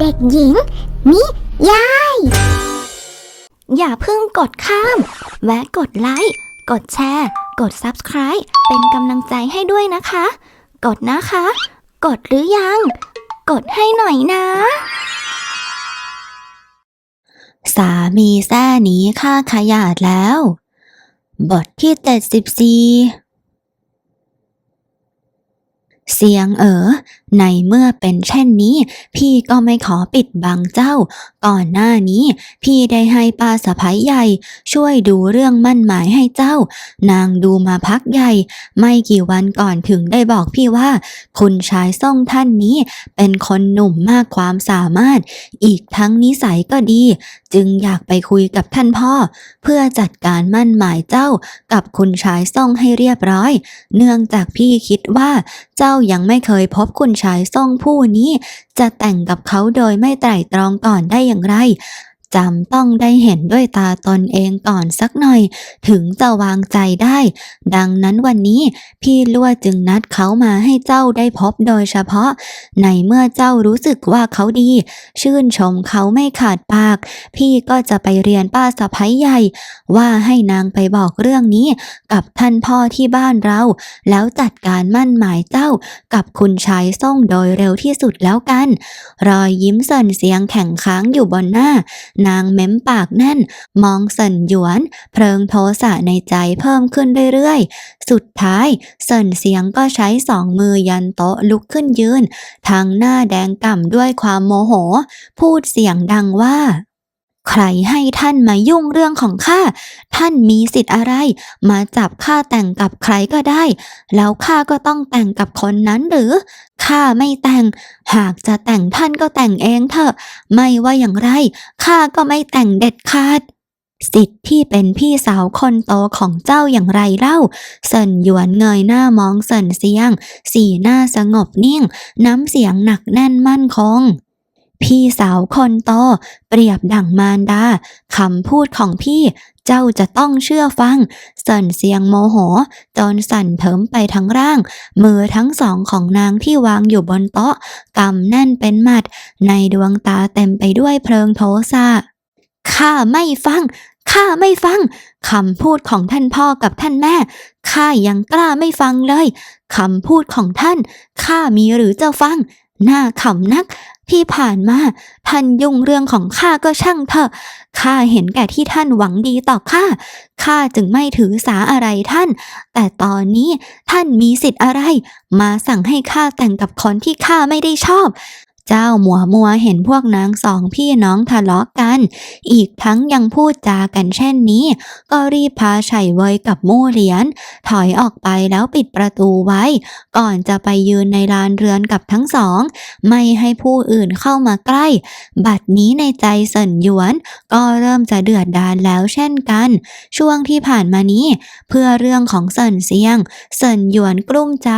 เด็กหญิง นิยาย อย่าเพิ่งกดข้าม แวะกดไลค์ กดแชร์ กด Subscribe เป็นกำลังใจให้ด้วยนะคะ กดนะคะ กดหรือยัง กดให้หน่อยนะ สามีแซ่หนีฆ่าขยาดแล้ว บทที่เจ็ดสิบสี่เสียงเอ๋อ ในเมื่อเป็นเช่นนี้ พี่ก็ไม่ขอปิดบังเจ้า ก่อนหน้านี้ พี่ได้ให้ป้าสะพ้ยใหญ่ ช่วยดูเรื่องมั่นหมายให้เจ้า นางดูมาพักใหญ่ ไม่กี่วันก่อนถึงได้บอกพี่ว่า คุณชายส่งท่านนี้ เป็นคนหนุ่มมากความสามารถ อีกทั้งนิสัยก็ดี จึงอยากไปคุยกับท่านพ่อ เพื่อจัดการมั่นหมายเจ้า กับคุณชายส่งให้เรียบร้อย เนื่องจากพี่คิดว่า เจ้ายังไม่เคยพบคุณชายส่งผู้นี้ จะแต่งกับเขาโดยไม่ไตร่ตรองก่อนได้อย่างไร จำต้องได้เห็นด้วยตาตนเองก่อนสักหน่อย ถึงจะวางใจได้ ดังนั้นวันนี้พี่ลั่วจึงนัดเขามาให้เจ้าได้พบโดยเฉพาะ ในเมื่อเจ้ารู้สึกว่าเขาดี ชื่นชมเขาไม่ขาดปาก พี่ก็จะไปเรียนป้าสะพ้ยใหญ่ ว่าให้นางไปบอกเรื่องนี้ กับท่านพ่อที่บ้านเรา แล้วจัดการมั่นหมายเจ้า กับคุณชายส่งโดยเร็วที่สุดแล้วกัน รอยยิ้มเสินเสียงแข็งค้างอยู่บนหน้านางเม้มปากแน่น มองเสินหยวน เพลิงโทสะในใจเพิ่มขึ้นเรื่อยๆ สุดท้ายเสินเสียงก็ใช้สองมือยันโต๊ะลุกขึ้นยืนทางหน้าแดงก่ำด้วยความโมโห พูดเสียงดังว่า ใครให้ท่านมายุ่งเรื่องของข้า ท่านมีสิทธิ์อะไร มาจับข้าแต่งกับใครก็ได้ แล้วข้าก็ต้องแต่งกับคนนั้นหรือ ข้าไม่แต่ง หากจะแต่งท่านก็แต่งเองเถอะ ไม่ว่าอย่างไร ข้าก็ไม่แต่งเด็ดขาดสิทธิ์ที่เป็นพี่สาวคนโตของเจ้าอย่างไรเล่า เซินหยวนเงยหน้ามองเซินเสียง สีหน้าสงบนิ่ง น้ำเสียงหนักแน่นมั่นคง พี่สาวคนโตเปรียบดั่งมารดาคำพูดของพี่เจ้าจะต้องเชื่อฟังเสินเสียงโมโห จนสั่นเถิมไปทั้งร่าง มือทั้งสองของนางที่วางอยู่บนโต๊ะกำแน่นเป็นหมัด ในดวงตาเต็มไปด้วยเพลิงโทสะข้าไม่ฟังข้าไม่ฟังคำพูดของท่านพ่อกับท่านแม่ข้ายังกล้าไม่ฟังเลยคำพูดของท่านข้ามีหรือจะฟัง หน่าขำนัก ที่ผ่านมาท่านยุ่งเรื่องของข้าก็ช่างเถอะข้าเห็นแก่ที่ท่านหวังดีต่อข้าข้าจึงไม่ถือสาอะไรท่าน แต่ตอนนี้ท่านมีสิทธิ์อะไร มาสั่งให้ข้าแต่งกับคนที่ข้าไม่ได้ชอบ เจ้าหมัวมัวเห็นพวกนางสองพี่น้องทะเลาะกัน อีกทั้งยังพูดจากันเช่นนี้ ก็รีบพาไฉเวยกับมู่เหรียญถอยออกไปแล้วปิดประตูไว้ ก่อนจะไปยืนในลานเรือนกับทั้งสอง ไม่ให้ผู้อื่นเข้ามาใกล้ บัดนี้ในใจเสินหยวน ก็เริ่มจะเดือดดาลแล้วเช่นกัน ช่วงที่ผ่านมานี้ เพื่อเรื่องของเสินเซียง เสินหยวนกลุ้มใจ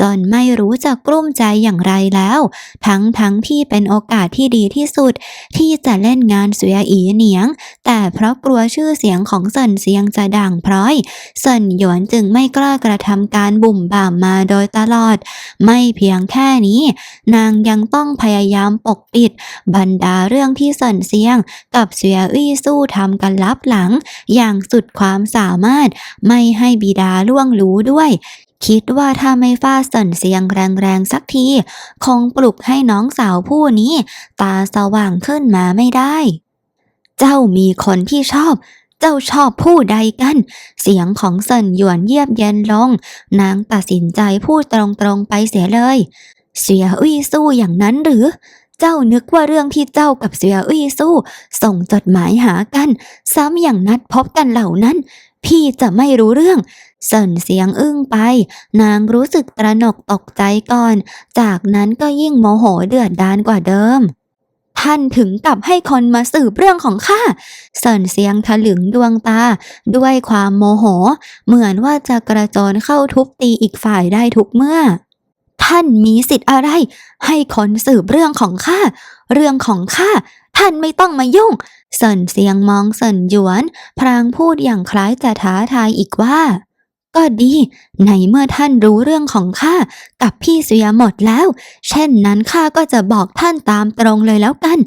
จนไม่รู้จะกลุ้มใจอย่างไรแล้ว ทั้งทั้งที่เป็นโอกาสที่ดีที่สุด ที่จะเล่นงานเสียอีเหนียง แต่เพราะกลัวชื่อเสียงของเสินเซียงจะด่างพร้อยเสินหยวนจึงไม่กล้ากระทำการบุ่มบ่ามมาโดยตลอด ไม่เพียงแค่นี้ นางยังต้องพยายามปกปิด บรรดาเรื่องที่เสินเซียง กับเสียอี้สู้ทำกันลับหลัง อย่างสุดความสามารถไม่ให้บิดาล่วงรู้ด้วย คิดว่าถ้าไม่ฟาดเสินเสียงแรงๆสักที คงปลุกให้น้องสาวผู้นี้ ตาสว่างขึ้นมาไม่ได้ เจ้ามีคนที่ชอบ เจ้าชอบผู้ใดกัน เสียงของเซินหยวนเยียบเย็นลง นางตัดสินใจพูดตรงๆไปเสียเลย เสียอุ้ยสู้อย่างนั้นหรือเจ้านึกว่าเรื่องที่เจ้ากับเสียอุ้ยสู้ ส่งจดหมายหากัน ซ้ำอย่างนัดพบกันเหล่านั้น พี่จะไม่รู้เรื่อง เสินเสียงอึ้งไป นางรู้สึกตระหนกตกใจก่อน จากนั้นก็ยิ่งโมโหเดือดดานกว่าเดิม ท่านถึงกับให้คนมาสืบเรื่องของข้า เสินเสียงถลึงดวงตา ด้วยความโมโห เหมือนว่าจะกระโจนเข้าทุบตีอีกฝ่ายได้ทุกเมื่อ ท่านมีสิทธิ์อะไร ให้คนสืบเรื่องของข้า เรื่องของข้า ท่านไม่ต้องมายุ่ง เสินเสียงมองเสินหยวน พรางพูดอย่างคล้ายจะท้าทายอีกว่า ก็ดีในเมื่อท่านรู้เรื่องของข้ากับพี่เสียหมดแล้ว เช่นนั้นข้าก็จะบอกท่านตามตรงเลยแล้วกัน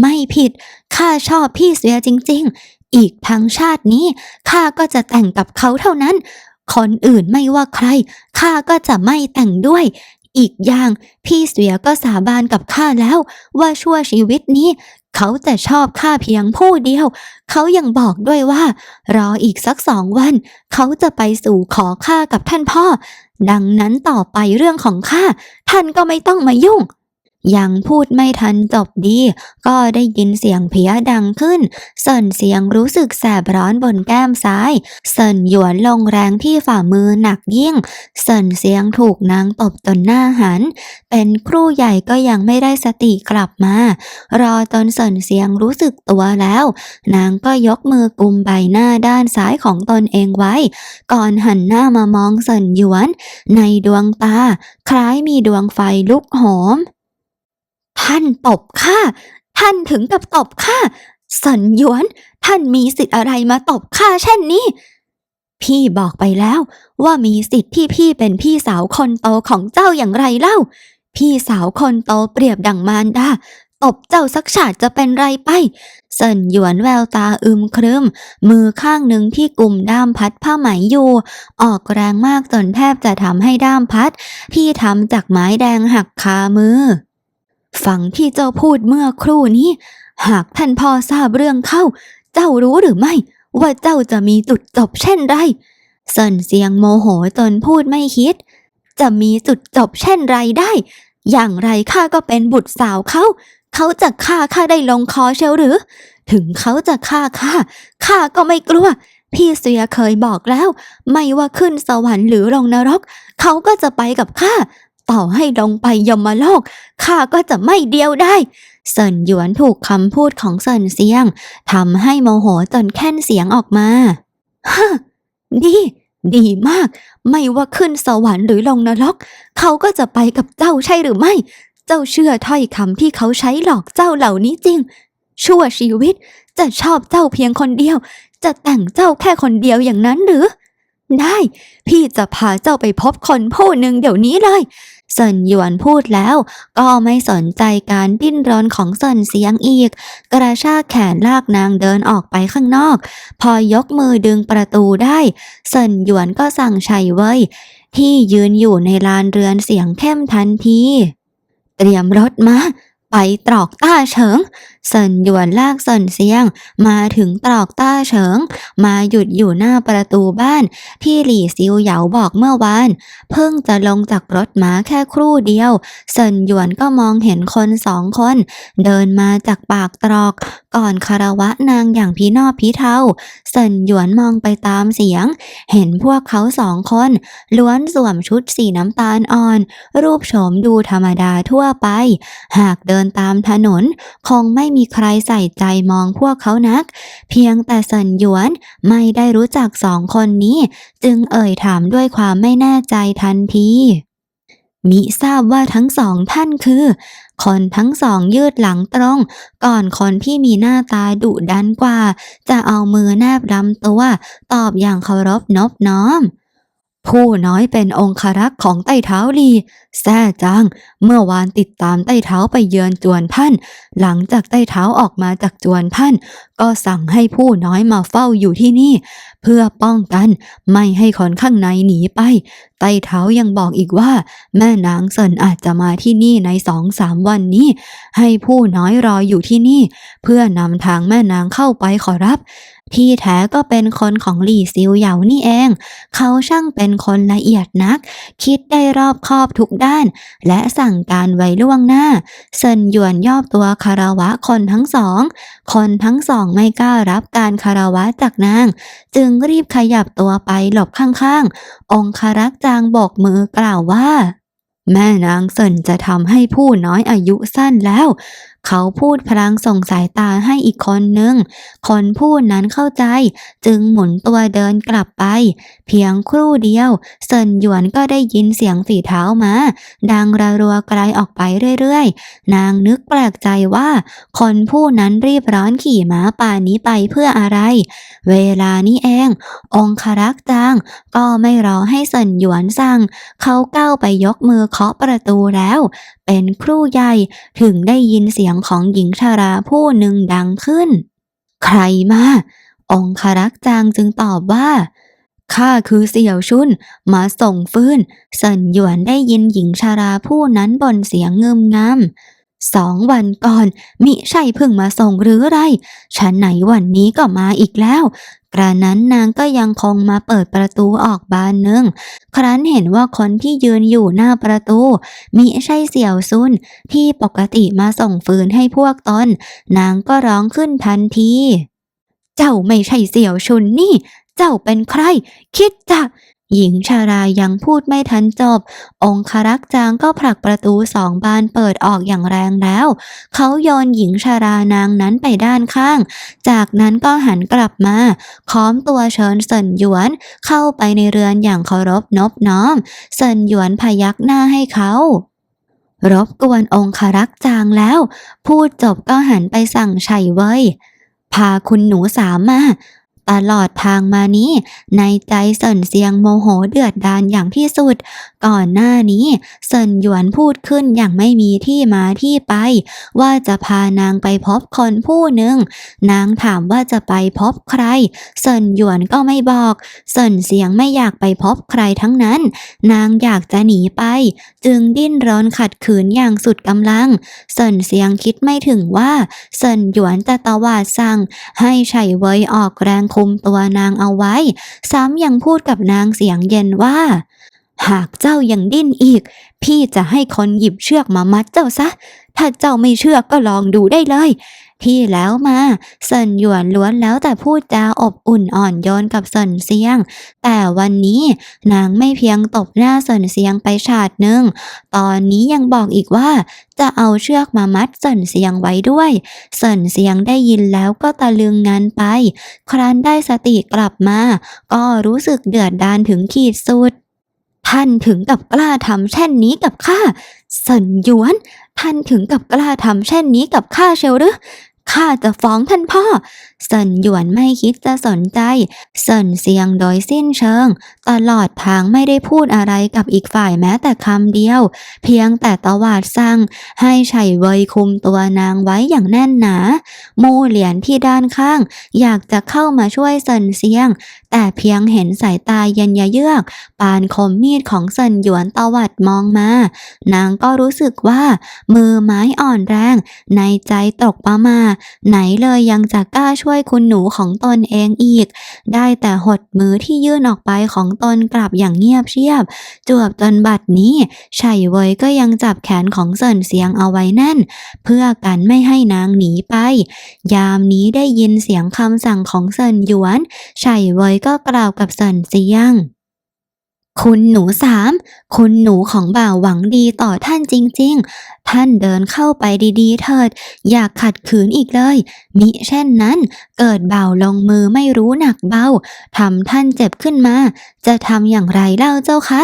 ไม่ผิดข้าชอบพี่เสียจริง ๆ อีกทั้งชาตินี้ข้าก็จะแต่งกับเขาเท่านั้น คนอื่นไม่ว่าใครข้าก็จะไม่แต่งด้วยอีกอย่างพี่เสียก็สาบานกับข้าแล้ว ว่าชั่วชีวิตนี้ เขาจะชอบข้าเพียงผู้เดียว เขายังบอกด้วยว่า รออีกสักสองวัน เขาจะไปสู่ขอข้ากับท่านพ่อ ดังนั้นต่อไปเรื่องของข้าท่านก็ไม่ต้องมายุ่ง ยังพูดไม่ทันจบดี ก็ได้ยินเสียงเพี้ยดังขึ้น เซินเสียงรู้สึกแสบร้อนบนแก้มซ้าย เซินหยวนลงแรงที่ฝ่ามือหนักยิ่ง เซินเสียงถูกนางตบจนหน้าหัน เป็นครู่ใหญ่ก็ยังไม่ได้สติกลับมา รอจนเซินเสียงรู้สึกตัวแล้ว นางก็ยกมือกุมใบหน้าด้านซ้ายของตนเองไว้ ก่อนหันหน้ามามองเซินหยวน ในดวงตา คล้ายมีดวงไฟลุกโหม ท่านตบข้า ท่านถึงกับตบข้าสินหยวน ท่านมีสิทธิ์อะไรมาตบข้าเช่นนี้ พี่บอกไปแล้วว่ามีสิทธิ์ที่พี่เป็นพี่สาวคนโตของเจ้าอย่างไรเล่า พี่สาวคนโตเปรียบดังมารดาตบเจ้าสักฉาดจะเป็นไรไปเซินหยวนแววตาอึมครึม มือข้างหนึ่งที่กุมด้ามพัดผ้าไหมอยู่ ออกแรงมากจนแทบจะทำให้ด้ามพัดที่ทำจากไม้แดงหักคามือ ฟังที่เจ้าพูดเมื่อครู่นี้ หากท่านพ่อทราบเรื่องเข้า เจ้ารู้หรือไม่ ว่าเจ้าจะมีจุดจบเช่นไรเซินเสียงโมโหจนพูดไม่คิด จะมีจุดจบเช่นไรได้ อย่างไรข้าก็เป็นบุตรสาวเขา เขาจะฆ่าข้าได้ลงคอเชียวหรือ ถึงเขาจะฆ่าข้าข้าก็ไม่กลัว พี่เสียเคยบอกแล้ว ไม่ว่าขึ้นสวรรค์หรือลงนรก เขาก็จะไปกับข้า ต่อให้ลงไปยมโลกข้าก็จะไม่เดียวได้เซินหยวนถูกคำพูดของเซินเซียงทำให้โมโหจนแค่นเสียงออกมาฮะดีดีมาก ไม่ว่าขึ้นสวรรค์หรือลงนรก เขาก็จะไปกับเจ้าใช่หรือไม่ เจ้าเชื่อถ้อยคำที่เขาใช้หลอกเจ้าเหล่านี้จริง ชั่วชีวิตจะชอบเจ้าเพียงคนเดียว จะแต่งเจ้าแค่คนเดียวอย่างนั้นหรือ ได้ พี่จะพาเจ้าไปพบคนผู้หนึ่งเดี๋ยวนี้เลย เซินหยวนพูดแล้ว ก็ไม่สนใจการดิ้นรนของเซินเสียงอีก กระชากแขนลากนางเดินออกไปข้างนอก พอยกมือดึงประตูได้เซินหยวนก็สั่งชัยเว้ยที่ยืนอยู่ในลานเรือนเสียงเข้มทันที เตรียมรถมา ไปตรอกต้าเฉิงเซินหยวนลากเซินเสียง มาถึงตรอกต้าเฉิง มาหยุดอยู่หน้าประตูบ้าน ที่หลี่ซิวเหยาบอกเมื่อวาน เพิ่งจะลงจากรถม้าแค่ครู่เดียว เซินหยวนก็มองเห็นคนสองคน เดินมาจากปากตรอก ก่อนคารวะนางอย่างพี่นอบพี่เทาเซินหยวนมองไปตามเสียง เห็นพวกเขาสองคน ล้วนสวมชุดสีน้ำตาลอ่อน รูปโฉมดูธรรมดาทั่วไป หากเดินตามถนน คงไม่มีใครใส่ใจมองพวกเขานัก เพียงแต่เซินหยวนไม่ได้รู้จักสองคนนี้ จึงเอ่ยถามด้วยความไม่แน่ใจทันทีมิทราบว่าทั้งสองท่านคือ คนทั้งสองยืดหลังตรง ก่อนคนที่มีหน้าตาดุดันกว่า จะเอามือแนบลำตัว ตอบอย่างเคารพนบน้อม ผู้น้อยเป็นองครักษ์ของไต้เท้าลีแซ่จางเมื่อวานติดตามไต้เท้าไปเยือนจวนท่านหลังจากไต้เท้าออกมาจากจวนท่านก็สั่งให้ผู้น้อยมาเฝ้าอยู่ที่นี่ เพื่อป้องกันไม่ให้คนข้างในหนีไป ไต้เท้ายังบอกอีกว่า แม่นางเซินอาจจะมาที่นี่ในสองสามวันนี้ ให้ผู้น้อยรออยู่ที่นี่ เพื่อนำทางแม่นางเข้าไปขอรับ ที่แท้ก็เป็นคนของหลี่ซิวเหยานี่เอง เขาช่างเป็นคนละเอียดนัก คิดได้รอบคอบทุกด้าน และสั่งการไว้ล่วงหน้า เซินหยวนย่อตัวคารวะคนทั้งสอง คนทั้งสองไม่กล้ารับการคารวะจากนาง จึงรีบขยับตัวไปหลบข้างๆ องคารักจางโบกมือกล่าวว่าแม่นางเซินจะทำให้ผู้น้อยอายุสั้นแล้วเขาพูดพลางส่งสายตาให้อีกคนหนึ่ง คนพูดนั้นเข้าใจ จึงหมุนตัวเดินกลับไป เพียงครู่เดียวเซินหยวนก็ได้ยินเสียงฝีเท้ามา ดังระรัวไกลออกไปเรื่อยๆ นางนึกแปลกใจว่า คนผู้นั้นรีบร้อนขี่ม้าป่านี้ไปเพื่ออะไร เวลานี้เอง องครักษ์จางก็ไม่รอให้เซินหยวนสั่ง เขาก้าวไปยกมือเคาะประตูแล้ว เป็นครู่ใหญ่ถึงได้ยินเสียงของหญิงชาราผู้หนึ่งดังขึ้น ใครมา องครักษ์จางจึงตอบว่าข้าคือเสี่ยวชุนมาส่งฟืนสันหยวนได้ยินหญิงชาราผู้นั้นบ่นเสียงเงิมงำ สองวันก่อนมิใช่เพิ่งมาส่งหรือไร ฉันไหนวันนี้ก็มาอีกแล้ว กระนั้นนางก็ยังคงมาเปิดประตูออกบานหนึ่ง ครั้นเห็นว่าคนที่ยืนอยู่หน้าประตู มิใช่เสี่ยวซุนที่ปกติมาส่งฟืนให้พวกตน นางก็ร้องขึ้นทันที เจ้าไม่ใช่เสี่ยวชุนนี่ เจ้าเป็นใคร คิดจะ หญิงชารายังพูดไม่ทันจบ องครักษ์จางก็ผลักประตูสองบานเปิดออกอย่างแรงแล้ว เขาโยนหญิงชารานางนั้นไปด้านข้าง จากนั้นก็หันกลับมา ค้อมตัวเชิญเซินหยวน เข้าไปในเรือนอย่างเคารพนบน้อม เซินหยวนพยักหน้าให้เขารบกวนองครักษ์จางแล้ว พูดจบก็หันไปสั่งชัยเว้ยพาคุณหนูสามมา ตลอดทางมานี้ ในใจเซินเซียงโมโหเดือดดาลอย่างที่สุด ก่อนหน้านี้เซินหยวนพูดขึ้นอย่างไม่มีที่มาที่ไป ว่าจะพานางไปพบคนผู้หนึ่ง นางถามว่าจะไปพบใครเซินหยวนก็ไม่บอกเซินเสียงไม่อยากไปพบใครทั้งนั้น นางอยากจะหนีไป จึงดิ้นรนขัดขืนอย่างสุดกำลังเซินเสียงคิดไม่ถึงว่าเซินหยวนจะตวาดสั่งให้ไฉเวยออกแรงคุมตัวนางเอาไว้ ซ้ำยังพูดกับนางเสียงเย็นว่า หากเจ้ายังดิ้นอีก พี่จะให้คนหยิบเชือกมามัดเจ้าซะ ถ้าเจ้าไม่เชื่อก็ลองดูได้เลย ที่แล้วมาเซินหยวนล้วนแล้วแต่พูดจาอบอุ่นอ่อนโยนกับเซินเซียง แต่วันนี้นางไม่เพียงตบหน้าเซินเซียงไปฉาดหนึ่ง ตอนนี้ยังบอกอีกว่า จะเอาเชือกมามัดเซินเซียงไว้ด้วยเซินเซียงได้ยินแล้วก็ตะลึงงานไป ครั้นได้สติกลับมา ก็รู้สึกเดือดดานถึงขีดสุดท่านถึงกับกล้าทำเช่นนี้กับข้าเซินหยวน ท่านถึงกับกล้าทำเช่นนี้กับข้าเชียวหรือ ข้าจะฟ้องท่านพ่อ เซินหยวนไม่คิดจะสนใจเซินเซียงโดยสิ้นเชิง ตลอดทางไม่ได้พูดอะไรกับอีกฝ่ายแม้แต่คำเดียว เพียงแต่ตวาดสั่งให้ไฉเวยคุมตัวนางไว้อย่างแน่นหนามูเหรียญที่ด้านข้าง อยากจะเข้ามาช่วยเซินเซียง แต่เพียงเห็นสายตาเย็นยะเยือก ปานคมมีดของเซินหยวนตวัดมองมา นางก็รู้สึกว่า มือไม้อ่อนแรง ในใจตกประมา ไหนเลยยังจะกล้าช่วยวยคุณหนูของตนเองอีก ได้แต่หดมือที่ยื่นออกไปของตนกลับอย่างเงียบเชียบ จวบจนบัดนี้ไฉเวยก็ยังจับแขนของเซินเสียงเอาไว้แน่น เพื่อกันไม่ให้นางหนีไป ยามนี้ได้ยินเสียงคำสั่งของเซินหยวนไฉเวยก็กล่าวกับเซินเซียง คุณหนูสามคุณหนูของบ่าวหวังดีต่อท่านจริง ๆ ท่านเดินเข้าไปดีๆ เถิด อย่าขัดขืนอีกเลย มิเช่นนั้น เกิดบ่าวลงมือไม่รู้หนักเบาทำท่านเจ็บขึ้นมา จะทำอย่างไรเล่าเจ้าคะ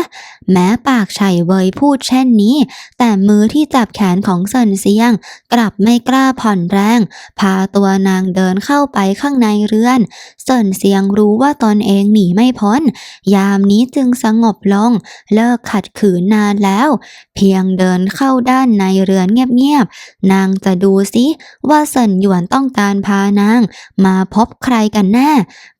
แม้ปากไฉเวยพูดเช่นนี้ แต่มือที่จับแขนของเซินเซียง กลับไม่กล้าผ่อนแรง พาตัวนางเดินเข้าไปข้างในเรือนเซินเซียงรู้ว่าตนเองหนีไม่พ้น ยามนี้จึงสงบลง เลิกขัดขืนนานแล้ว เพียงเดินเข้าด้านในเรือนเงียบๆ นางจะดูซิว่าเซินหยวนต้องการพานาง มาพบใครกันแน่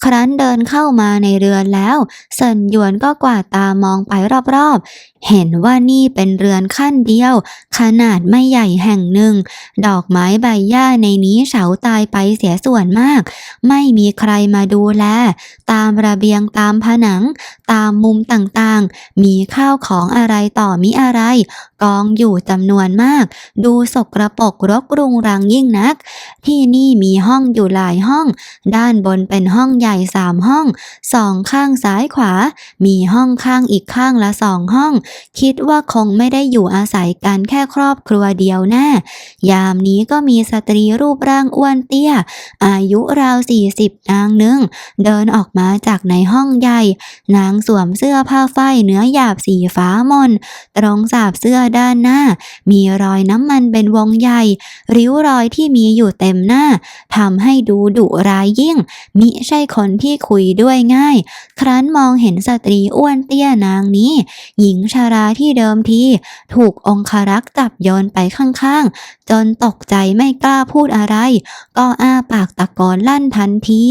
ครั้นเดินเข้ามาในเรือนแล้วเซินหยวนก็กวาดตามองไปรอบๆ เห็นว่านี่เป็นเรือนขั้นเดียว ขนาดไม่ใหญ่แห่งหนึ่ง ดอกไม้ใบหญ้าในนี้เฉาตายไปเสียส่วนมาก ไม่มีใครมาดูแล ตามระเบียงตามผนัง ตามมุมต่ต่างๆ มีข้าวของอะไรต่อมิอะไร กองอยู่จำนวนมาก ดูสกระปกรกรุงรังยิ่งนัก ที่นี่มีห้องอยู่หลายห้อง ด้านบนเป็นห้องใหญ่สามห้องสองข้างซ้ายขวา มีห้องข้างอีกข้างละสองห้อง คิดว่าคงไม่ได้อยู่อาศัยกันแค่ครอบครัวเดียวแน่ยามนี้ก็มีสตรีรูปร่างอ้วนเตี้ย อายุราวสี่สิบนางหนึ่ง เดินออกมาจากในห้องใหญ่ นางสวมเสื้อผ้าฝ้ายเนื้อหยาบสีฟ้ามนตรงสาบเสื้อด้านหน้า มีรอยน้ำมันเป็นวงใหญ่ ริ้วรอยที่มีอยู่เต็มหน้าทำให้ดูดุร้ายยิ่ง มิใช่คนที่คุยด้วยง่าย ครั้นมองเห็นสตรีอ้วนเตี้ยนางนี้ หญิงชาราที่เดิมทีถูกองคารักษ์จับโยนไปข้างๆ จนตกใจไม่กล้าพูดอะไร ก็อ้าปากตะโกนลั่นทันที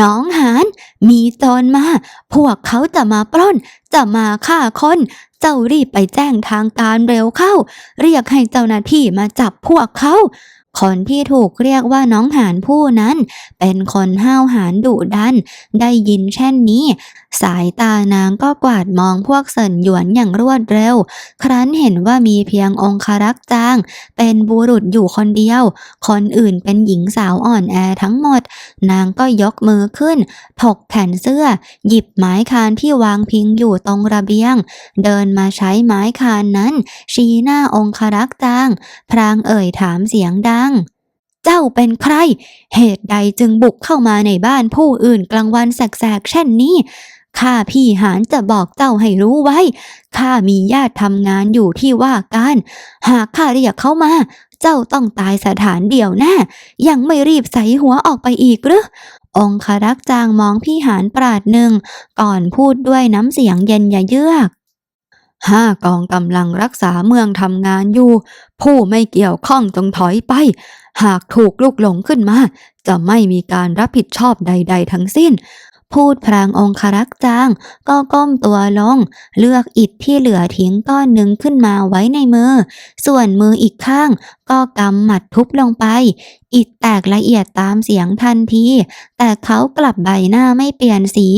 น้องหานมีโจรมา พวกเขาจะมาปล้น จะมาฆ่าคน เจ้ารีบไปแจ้งทางการเร็วเข้า เรียกให้เจ้าหน้าที่มาจับพวกเขา คนที่ถูกเรียกว่าน้องหานผู้นั้น เป็นคนห้าวหาญดุดัน ได้ยินเช่นนี้ สายตานางก็กวาดมองพวกเสินหยวนอย่างรวดเร็ว ครั้นเห็นว่ามีเพียงองคารักษ์จาง เป็นบุรุษอยู่คนเดียว คนอื่นเป็นหญิงสาวอ่อนแอทั้งหมด นางก็ยกมือขึ้น ถกแขนเสื้อ หยิบไม้คานที่วางพิงอยู่ตรงระเบียง เดินมาใช้ไม้คานนั้น ชี้หน้าองคารักษ์จาง พรางเอ่ยถามเสียงดังเจ้าเป็นใคร เหตุใดจึงบุกเข้ามาในบ้านผู้อื่นกลางวันแสกๆเช่นนี้ข้าพี่หานจะบอกเจ้าให้รู้ไว้ ข้ามีญาติทำงานอยู่ที่ว่าการ หากข้าเรียกเขามา เจ้าต้องตายสถานเดียวแน่ยังไม่รีบใส่หัวออกไปอีกหรือ องคารักษ์จางมองพี่หานปราดหนึ่ง ก่อนพูดด้วยน้ำเสียงเย็นยะเยือก ห้ากองกำลังรักษาเมืองทำงานอยู่ ผู้ไม่เกี่ยวข้องจงถอยไป หากถูกลุกหลงขึ้นมา จะไม่มีการรับผิดชอบใด ๆ ทั้งสิ้น พูดพรางองคารักษ์จาง ก็ก้มตัวลง เลือกอิฐที่เหลือทิ้งก้อนหนึ่งขึ้นมาไว้ในมือ ส่วนมืออีกข้างก็กำหมัดทุบลงไป อิฐแตกละเอียดตามเสียงทันที แต่เขากลับใบหน้าไม่เปลี่ยนสี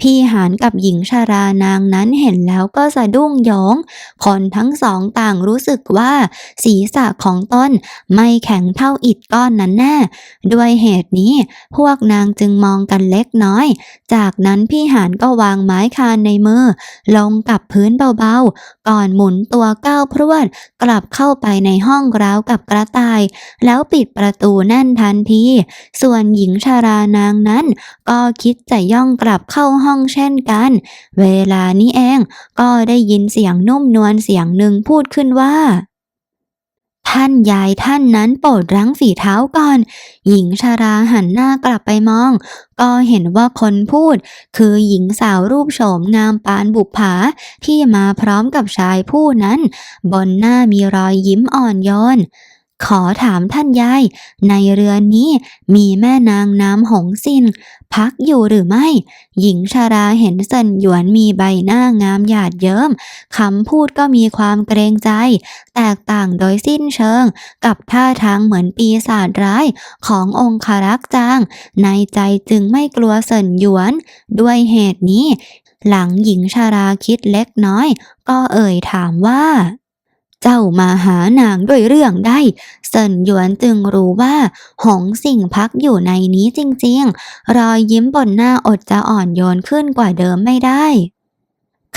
พี่หานกับหญิงชารานางนั้นเห็นแล้วก็สะดุ้งโหยงคนทั้งสองต่างรู้สึกว่า ศีรษะของตนไม่แข็งเท่าอิฐก้อนนั้นแน่ ด้วยเหตุนี้พวกนางจึงมองกันเล็กน้อย จากนั้นพี่หานก็วางไม้คานในมือ ลงกับพื้นเบาๆ ก่อนหมุนตัวก้าวพรวดกลับเข้าไปในห้องราวกับกระต่าย แล้วปิดประตูแน่นทันที ส่วนหญิงชารานางนั้น ก็คิดจะย่องกลับเข้าห้องเช่นกัน เวลานี้เองก็ได้ยินเสียงนุ่มนวลเสียงหนึ่งพูดขึ้นว่า ท่านยายท่านนั้นโปรดรั้งฝีเท้าก่อน หญิงชาราหันหน้ากลับไปมอง ก็เห็นว่าคนพูด คือหญิงสาวรูปโฉมงามปานบุปผาที่มาพร้อมกับชายผู้นั้น บนหน้ามีรอยยิ้มอ่อนโยน ขอถามท่านยาย ในเรือนนี้มีแม่นางน้ำหงสิน พักอยู่หรือไม่ หญิงชาราเห็นเซินหยวนมีใบหน้างามหยาดเยิ้มคำพูดก็มีความเกรงใจ แตกต่างโดยสิ้นเชิง กับท่าทางเหมือนปีศาจร้ายขององคารักษ์จาง ในใจจึงไม่กลัวเซินหยวน ด้วยเหตุนี้ หลังหญิงชาราคิดเล็กน้อย ก็เอ่ยถามว่า เจ้ามาหานางด้วยเรื่องใดเซินหยวนจึงรู้ว่า หงสิ่งพักอยู่ในนี้จริงๆ รอยยิ้มบนหน้าอดจะอ่อนโยนขึ้นกว่าเดิมไม่ได้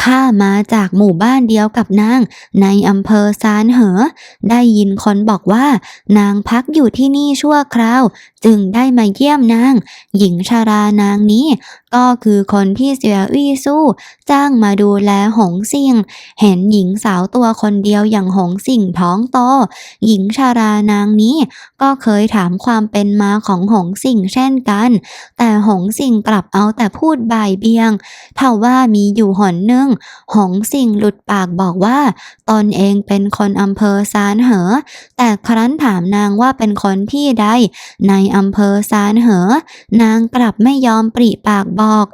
ข้ามาจากหมู่บ้านเดียวกับนาง ในอำเภอซานเหอ ได้ยินคนบอกว่า นางพักอยู่ที่นี่ชั่วคราว จึงได้มาเยี่ยมนาง หญิงชารานางนี้ก็คือคนที่เสียวี่สู้จ้างมาดูแลหงสิงเห็นหญิงสาวตัวคนเดียวอย่างหงสิงท้องโต หญิงชารานางนี้ ก็เคยถามความเป็นมาของหงสิงเช่นกัน แต่หงสิงกลับเอาแต่พูดบ่ายเบียงถ้าว่ามีอยู่หนหนึ่งหงสิงหลุดปากบอกว่าตนเองเป็นคนอำเภอซานเหอ แต่ครั้นถามนางว่าเป็นคนที่ใดในอำเภอซานเหอ นางกลับไม่ยอมปริปากบอก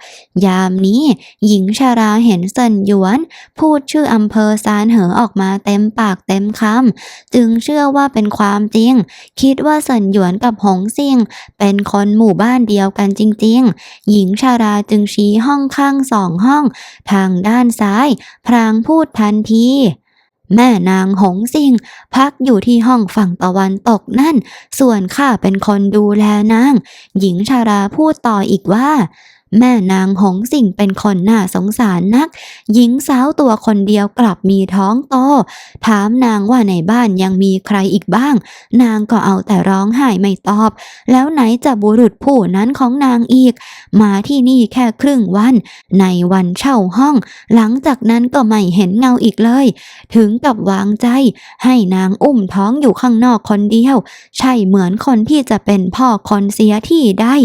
ยามนี้ หญิงชาราเห็นเซินหยวน พูดชื่ออำเภอซานเหอออกมาเต็มปากเต็มคำจึงเชื่อว่าเป็นความจริง คิดว่าเซินหยวนกับหงซิงเป็นคนหมู่บ้านเดียวกันจริง ๆ หญิงชาราจึงชี้ห้องข้างสองห้อง ทางด้านซ้าย พรางพูดทันทีแม่นางหงสิงพักอยู่ที่ห้องฝั่งตะวันตกนั่น ส่วนข้าเป็นคนดูแลนาง หญิงชาราพูดต่ออีกว่า แม่นางหงสิ่งเป็นคนน่าสงสารนัก หญิงสาวตัวคนเดียวกลับมีท้องโต ถามนางว่าในบ้านยังมีใครอีกบ้าง นางก็เอาแต่ร้องไห้ไม่ตอบ แล้วไหนจะบุรุษผู้นั้นของนางอีก มาที่นี่แค่ครึ่งวัน ในวันเช่าห้อง หลังจากนั้นก็ไม่เห็นเงาอีกเลย ถึงกับวางใจ ให้นางอุ้มท้องอยู่ข้างนอกคนเดียว ใช่เหมือนคนที่จะเป็นพ่อคนเสียที่ได้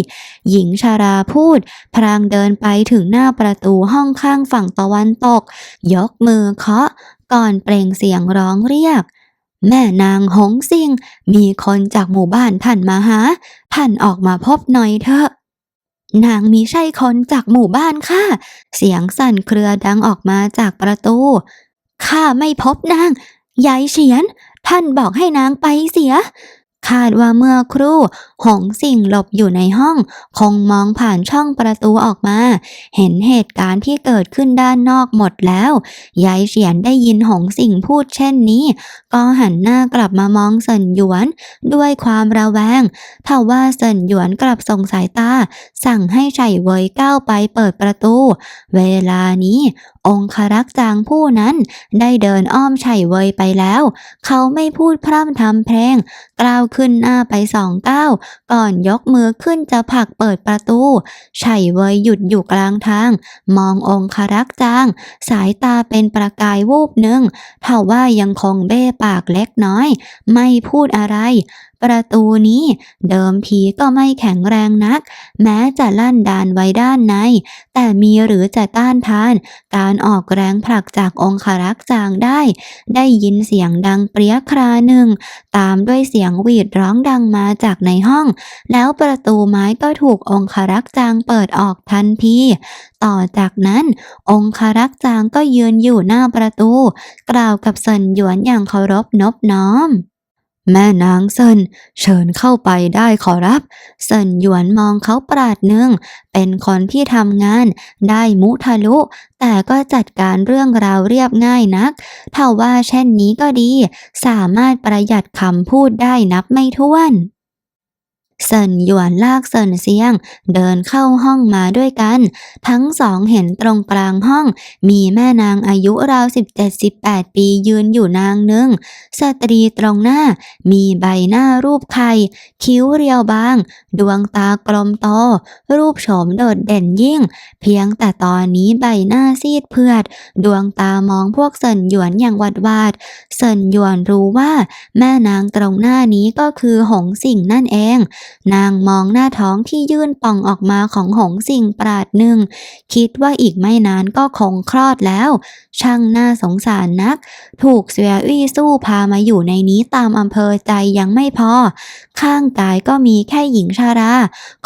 หญิงชาราพูดพรางเดินไปถึงหน้าประตูห้องข้างฝั่งตะวันตก ยกมือเคาะก่อนเปล่งเสียงร้องเรียก แม่นางหงสิงมีคนจากหมู่บ้านท่านมาหา ท่านออกมาพบหน่อยเถอะนางมีใช่คนจากหมู่บ้านค่ะ เสียงสั่นเครือดังออกมาจากประตู ข้าไม่พบนาง ยายเฉียน ท่านบอกให้นางไปเสีย คาดว่าเมื่อครู่หงสิ่งหลบอยู่ในห้อง คงมองผ่านช่องประตูออกมา เห็นเหตุการณ์ที่เกิดขึ้นด้านนอกหมดแล้วยายเฉียนได้ยินหงสิ่งพูดเช่นนี้ ก็หันหน้ากลับมามองเซินหยวน ด้วยความระแวงทว่าเซินหยวนกลับส่งสายตา สั่งให้ไฉเวยก้าวไปเปิดประตู เวลานี้องครักจางผู้นั้นได้เดินอ้อมไฉเวยไปแล้ว เขาไม่พูดพร่ำทำเพลง กล่าวขึ้นหน้าไปสองก้าวก่อนยกมือขึ้นจะผลักเปิดประตูไฉเวยหยุดอยู่กลางทาง มององครักจาง สายตาเป็นประกายวูบหนึ่งเท่าว่ายังคงเบ้ปากเล็กน้อย ไม่พูดอะไร ประตูนี้เดิมทีก็ไม่แข็งแรงนัก แม้จะลั่นดานไว้ด้านใน แต่มีหรือจะต้านทาน การออกแรงผลักจากองครักษ์จางได้ ได้ยินเสียงดังเปรี้ยคราหนึ่ง ตามด้วยเสียงหวีดร้องดังมาจากในห้อง แล้วประตูไม้ก็ถูกองครักษ์จางเปิดออกทันทีต่อจากนั้น องครักษ์จางก็ยืนอยู่หน้าประตู กล่าวกับสันหยวนอย่างเคารพนบน้อม แม่นางเซินเชิญเข้าไปได้ขอรับ เซินหยวนมองเขาประหลาดหนึ่ง เป็นคนที่ทำงานได้มุทะลุ แต่ก็จัดการเรื่องราวเรียบง่ายนักเท่าว่าเช่นนี้ก็ดี สามารถประหยัดคำพูดได้นับไม่ถ้วน เซินหยวนลากเซินเซียง เดินเข้าห้องมาด้วยกัน ทั้งสองเห็นตรงกลางห้อง มีแม่นางอายุราว 17-18 ปียืนอยู่นางหนึ่ง สตรีตรงหน้า มีใบหน้ารูปไข่คิ้วเรียวบาง ดวงตากลมโต รูปโฉมโดดเด่นยิ่ง เพียงแต่ตอนนี้ใบหน้าซีดเผือด ดวงตามองพวกเซินหยวนอย่างหวาดวาดเซินหยวนรู้ว่า แม่นางตรงหน้านี้ก็คือหงสิ่งนั่นเองนางมองหน้าท้องที่ยื่นป่องออกมาของหงสิ่งปราดหนึ่ง คิดว่าอีกไม่นานก็คงคลอดแล้ว ช่างน่าสงสารนัก ถูกเสวียอี้สู้พามาอยู่ในนี้ตามอำเภอใจยังไม่พอ ข้างกายก็มีแค่หญิงชารา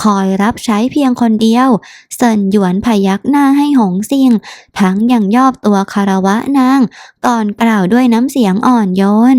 คอยรับใช้เพียงคนเดียวเสินหยวนพยักหน้าให้หงสิ่ง ทั้งยังยอบตัวคารวะนาง ก่อนกล่าวด้วยน้ำเสียงอ่อนโยน